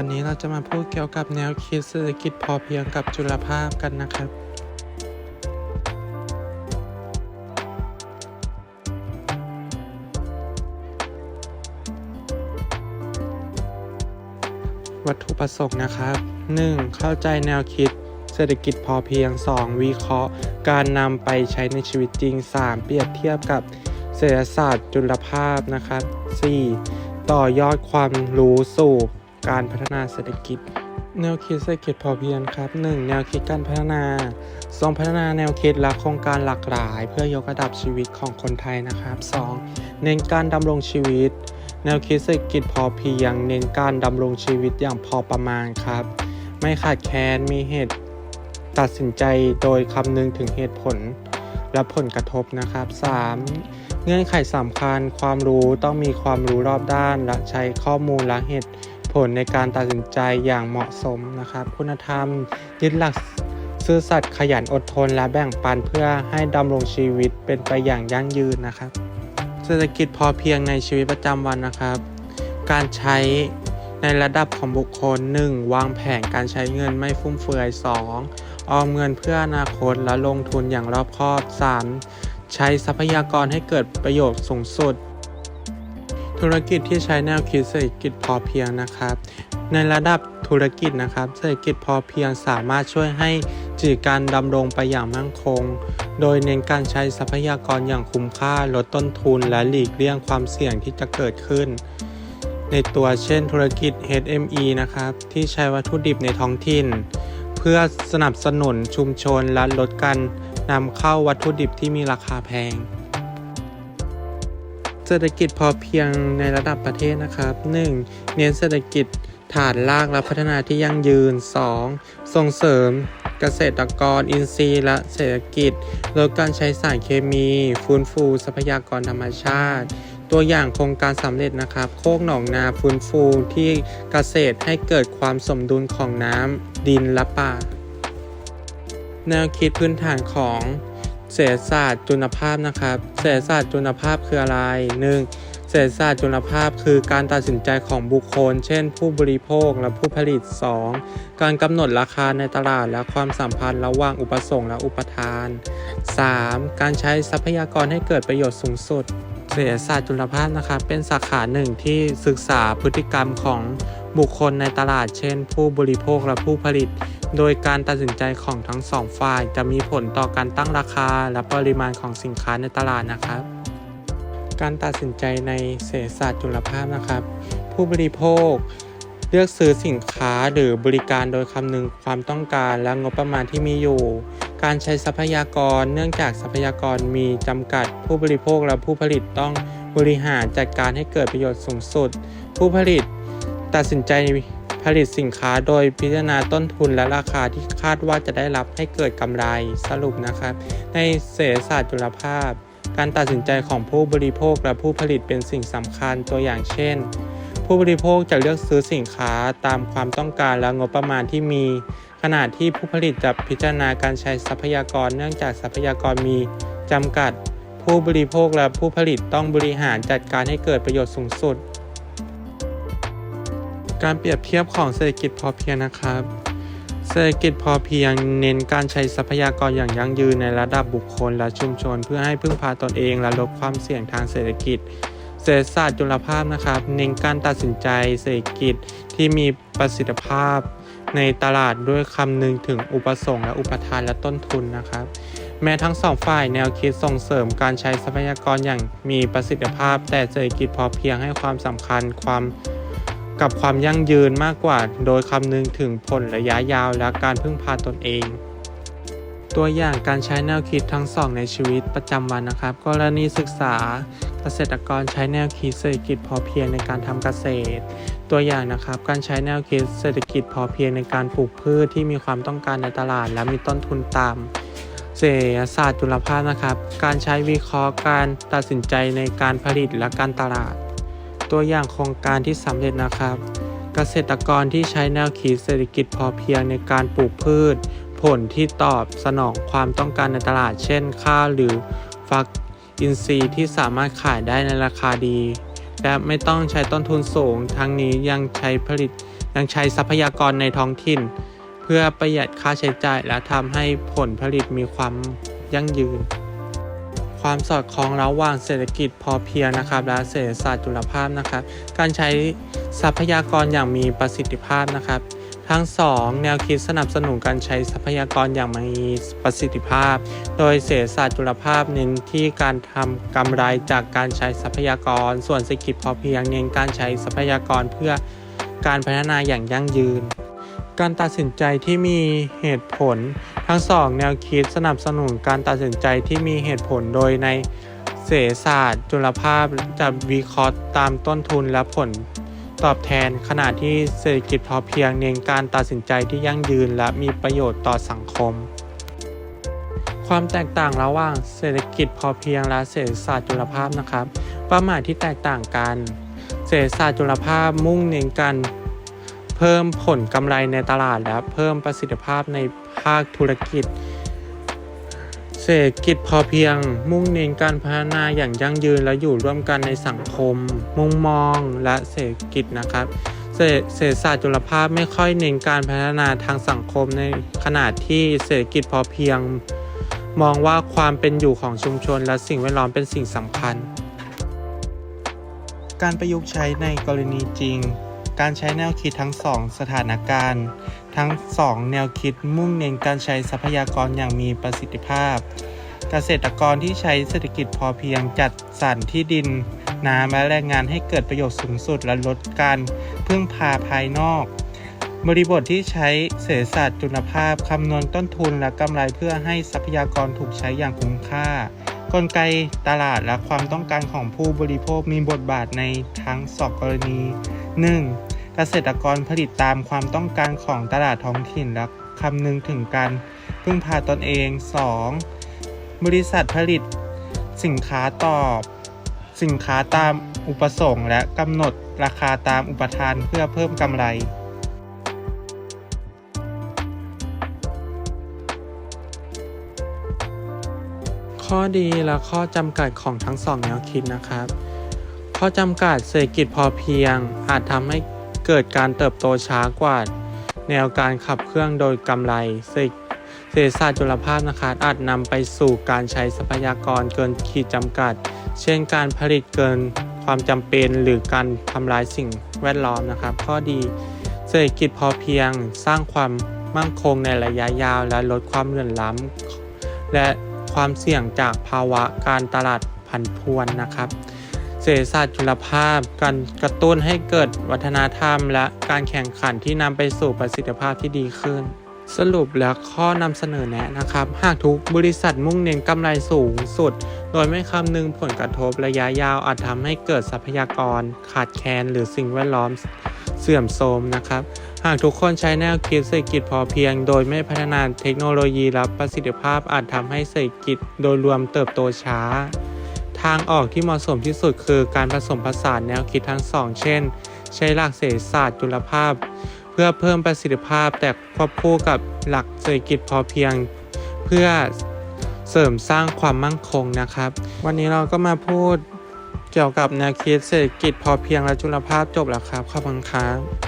วันนี้เราจะมาพูดเกี่ยวกับแนวคิดเศรษฐกิจพอเพียงกับจุลภาพกันนะครับ วัตถุประสงค์นะครับ 1. เข้าใจแนวคิดเศรษฐกิจพอเพียง 2. วิเคราะห์ การนำไปใช้ในชีวิตจริง 3. เปรียบเทียบกับเศรษฐศาสตร์จุลภาพนะครับ 4. ต่อยอดความรู้สู่ การพัฒนาเศรษฐกิจ แนวคิดเศรษฐกิจพอเพียงครับ 1. แนวคิดการพัฒนาทรงพัฒนาแนวคิดและโครงการหลากหลาย เพื่อยกระดับชีวิตของคนไทยนะครับ 2. เน้นการดำรงชีวิต แนวคิดเศรษฐกิจพอเพียง เน้นการดำรงชีวิตอย่างพอประมาณครับ ไม่ขาดแคลนมีเหตุตัดสินใจโดยคำนึงถึงเหตุผลและผลกระทบนะครับ 3. เงื่อนไขสำคัญความรู้ต้องมีความรู้รอบด้าน และใช้ข้อมูลและเหตุ ลในการตัดสินใจอย่างเหมาะสมนะครับ คุณธรรมยึดหลักซื่อสัตย์ขยันอดทนและแบ่งปันเพื่อให้ดำรงชีวิตเป็นไปอย่างยั่งยืนนะครับ เศรษฐกิจพอเพียงในชีวิตประจำวันนะครับ การใช้ในระดับของบุคคล 1. วางแผนการใช้เงินไม่ฟุ่มเฟือย 2. ออมเงินเพื่ออนาคตและลงทุนอย่างรอบคอบ 3. ใช้ทรัพยากรให้เกิดประโยชน์สูงสุด ธุรกิจที่ใช้แนวคิดเศรษฐกิจพอเพียงนะครับ ในระดับธุรกิจนะครับ เศรษฐกิจพอเพียงสามารถช่วยให้จีการดำรงไปอย่างมั่นคง โดยเน้นการใช้ทรัพยากรอย่างคุ้มค่าลดต้นทุนและหลีกเลี่ยงความเสี่ยงที่จะเกิดขึ้น ในตัวเช่นธุรกิจ HME นะครับที่ใช้วัตถุดิบในท้องถิ่น เพื่อสนับสนุนชุมชนและลดการนำเข้าวัตถุดิบที่มีราคาแพง เศรษฐกิจพอเพียงในระดับประเทศนะครับ 1. เน้นเศรษฐกิจฐานรากและพัฒนาที่ยั่งยืน 2. ส่งเสริมเกษตรกรอินทรีย์และเศรษฐกิจลดการใช้สารเคมี ฟื้นฟูทรัพยากรธรรมชาติ ตัวอย่างโครงการสำเร็จนะครับ โคกหนองนาฟื้นฟูที่เกษตรให้เกิดความสมดุลของน้ำดินและป่า แนวคิดพื้นฐานของ เศรษฐศาสตร์จุลภาพนะครับ เศรษฐศาสตร์จุลภาพคืออะไร 1. เศรษฐศาสตร์จุลภาพคือการตัดสินใจของบุคคล เช่น ผู้บริโภคและผู้ผลิต 2. การกำหนดราคาในตลาดและความสัมพันธ์ระหว่างอุปสงค์และอุปทาน 3. การใช้ทรัพยากรให้เกิดประโยชน์สูงสุด เศรษฐศาสตร์จุลภาพนะครับเป็นสาขาหนึ่งที่ศึกษาพฤติกรรมของบุคคลในตลาด เช่น ผู้บริโภคและผู้ผลิต โดยการตัดสินใจของทั้งสองฝ่ายจะมีผลต่อการตั้งราคาและปริมาณของสินค้าในตลาดนะครับ การตัดสินใจในเศรษฐศาสตร์จุลภาพนะครับ ผู้บริโภคเลือกซื้อสินค้าหรือบริการโดยคำนึงความต้องการและงบประมาณที่มีอยู่ การใช้ทรัพยากรเนื่องจากทรัพยากรมีจำกัด ผู้บริโภคและผู้ผลิตต้องบริหารจัดการให้เกิดประโยชน์สูงสุด ผู้ผลิตตัดสินใจ ผลิตสินค้าโดยพิจารณาต้นทุนและราคาที่คาดว่าจะได้รับให้เกิดกำไรสรุปนะครับ ในเศรษฐศาสตร์จุลภาพ การตัดสินใจของผู้บริโภคและผู้ผลิตเป็นสิ่งสำคัญตัวอย่างเช่น ผู้บริโภคจะเลือกซื้อสินค้าตามความต้องการและงบประมาณที่มี ขณะที่ผู้ผลิตจะพิจารณาการใช้ทรัพยากรเนื่องจากทรัพยากรมีจำกัด ผู้บริโภคและผู้ผลิตต้องบริหารจัดการให้เกิดประโยชน์สูงสุด การเปรียบเทียบของเศรษฐกิจพอเพียงนะครับ เศรษฐกิจพอเพียงเน้นการใช้ทรัพยากรอย่างยั่งยืนในระดับบุคคลและชุมชน เพื่อให้พึ่งพาตนเองและลดความเสี่ยงทางเศรษฐกิจ เศรษฐศาสตร์จุลภาพนะครับ เน้นการตัดสินใจเศรษฐกิจที่มีประสิทธิภาพในตลาดด้วยคำนึงถึงอุปสงค์และอุปทานและต้นทุนนะครับ แม้ทั้งสองฝ่ายแนวคิดส่งเสริมการใช้ทรัพยากรอย่างมีประสิทธิภาพ แต่เศรษฐกิจพอเพียงให้ความสำคัญความ กับความยั่งยืนมากกว่า โดยคำนึงถึงผลระยะยาวและการพึ่งพาตนเอง ตัวอย่างการใช้แนวคิดทั้งสองในชีวิตประจำวันนะครับ กรณีศึกษาเกษตรกรใช้แนวคิดเศรษฐกิจพอเพียงในการทำเกษตร ตัวอย่างนะครับการใช้แนวคิดเศรษฐกิจพอเพียงในการปลูกพืชที่มีความต้องการในตลาด และมีต้นทุนต่ำเศรษฐศาสตร์จุลภาพนะครับ การใช้วิเคราะห์การตัดสินใจในการผลิตและการตลาด ตัวอย่างโครงการที่สำเร็จนะครับ เกษตรกรที่ใช้แนวคิดเศรษฐกิจพอเพียงในการปลูกพืช ผลที่ตอบสนองความต้องการในตลาดเช่น ข้าวหรือฟักอินทรีย์ที่สามารถขายได้ในราคาดี และไม่ต้องใช้ต้นทุนสูง ทั้งนี้ยังใช้ผลิตยังใช้ทรัพยากรในท้องถิ่น เพื่อประหยัดค่าใช้จ่ายและทำให้ผลผลิตมีความยั่งยืน ความสอดคล้องระหว่างเศรษฐกิจพอเพียงนะครับ และเศรษฐศาสตร์จุลภาพนะครับ การใช้ทรัพยากรอย่างมีประสิทธิภาพนะครับ ทั้งสองแนวคิดสนับสนุนการใช้ทรัพยากรอย่างมีประสิทธิภาพ โดยเศรษฐศาสตร์จุลภาพเน้นที่การทำกำไรจากการใช้ทรัพยากร ส่วนเศรษฐกิจพอเพียงเน้นการใช้ทรัพยากรเพื่อการพัฒนาอย่างยั่งยืน การตัดสินใจที่มีเหตุผล ทั้งสองแนวคิดสนับสนุนการตัดสินใจที่มีเหตุผลโดยในเศรษฐศาสตร์ จุลภาพจะวิเคราะห์ตามต้นทุนและผลตอบแทนขณะที่เศรษฐกิจพอเพียงเน้นการตัดสินใจที่ยั่งยืนและมีประโยชน์ต่อสังคม ความแตกต่างระหว่างเศรษฐกิจพอเพียงและเศรษฐศาสตร์จุลภาพนะครับ เป้าหมายที่แตกต่างกัน เศรษฐศาสตร์จุลภาพมุ่งเน้นการ เพิ่มผลกำไรในตลาดและเพิ่มประสิทธิภาพในภาคธุรกิจ เศรษฐกิจพอเพียง มุ่งเน้นการพัฒนาอย่างยั่งยืนและอยู่ร่วมกันในสังคม มุมมองและเศรษฐกิจนะครับเศรษฐศาสตร์จุลภาพไม่ค่อยเน้นการพัฒนาทางสังคมในขณะที่เศรษฐกิจพอเพียง มองว่าความเป็นอยู่ของชุมชนและสิ่งแวดล้อมเป็นสิ่งสำคัญ การประยุกต์ใช้ในกรณีจริง การใช้แนวคิดทั้งสองสถานการณ์ ทั้งสองแนวคิดมุ่งเน้นการใช้ทรัพยากรอย่างมีประสิทธิภาพ เกษตรกรที่ใช้เศรษฐกิจพอเพียงจัดสรรที่ดิน น้ำและแรงงานให้เกิดประโยชน์สูงสุดและลดการพึ่งพาภายนอก บริบทที่ใช้เศรษฐศาสตร์จุลภาพคำนวณต้นทุนและกำไรเพื่อให้ทรัพยากรถูกใช้อย่างคุ้มค่ากลไกตลาดและความต้องการของผู้บริโภคมีบทบาทในทั้งสองกรณี 1. เกษตรกรผลิตตามความต้องการของตลาดท้องถิ่นและคำนึงถึงการพึ่งพาตนเอง 2. บริษัทผลิตสินค้าตอบ สินค้าตามอุปสงค์และกำหนดราคาตามอุปทานเพื่อเพิ่มกำไรข้อดีและข้อจำกัดของทั้งสองแนวคิดนะครับ ข้อจำกัดเศรษฐกิจพอเพียง อาจทำให้เกิดการเติบโตช้ากว่า แนวการขับเคลื่อนโดยกำไรเศรษฐศาสตร์จุลภาพนะครับอาจนำไปสู่การใช้ทรัพยากรเกินขีดจำกัด เช่นการผลิตเกินความจำเป็นหรือการทำลายสิ่งแวดล้อมนะครับ ข้อดีเศรษฐกิจพอเพียงสร้างความมั่นคงในระยะยาวและลดความเหลื่อมล้ำและความเสี่ยงจากภาวะการตลาดผันผวนนะครับ เศรษฐศาสตร์จุลภาพ การกระตุ้นให้เกิดวัฒนธรรม และการแข่งขันที่นำไปสู่ประสิทธิภาพที่ดีขึ้น สรุปและข้อนำเสนอแนะนะครับ หากทุกบริษัทมุ่งเน้นกำไรสูงสุด โดยไม่คำนึงผลกระทบระยะยาวอาจทำให้เกิดทรัพยากร ขาดแคลนหรือสิ่งแวดล้อมเสื่อมโทรมนะครับหากทุกคนใช้แนวคิดเศรษฐกิจพอเพียง โดยไม่พัฒนาเทคโนโลยีและประสิทธิภาพอาจทำให้เศรษฐกิจโดยรวมเติบโตช้าางออกที่เหมาะสมที่สุดคือการผสมผสานแนวคิดทั้งสอง เช่น ใช้หลักเศรษฐศาสตร์จุลภาพ เพื่อเพิ่มประสิทธิภาพแต่ควบคู่กับหลักเศรษฐกิจพอเพียง เพื่อเสริมสร้างความมั่นคงนะครับ วันนี้เราก็มาพูดเกี่ยวกับแนวคิดเศรษฐกิจพอเพียงและจุลภาพจบแล้วครับ ขอบคุณครับ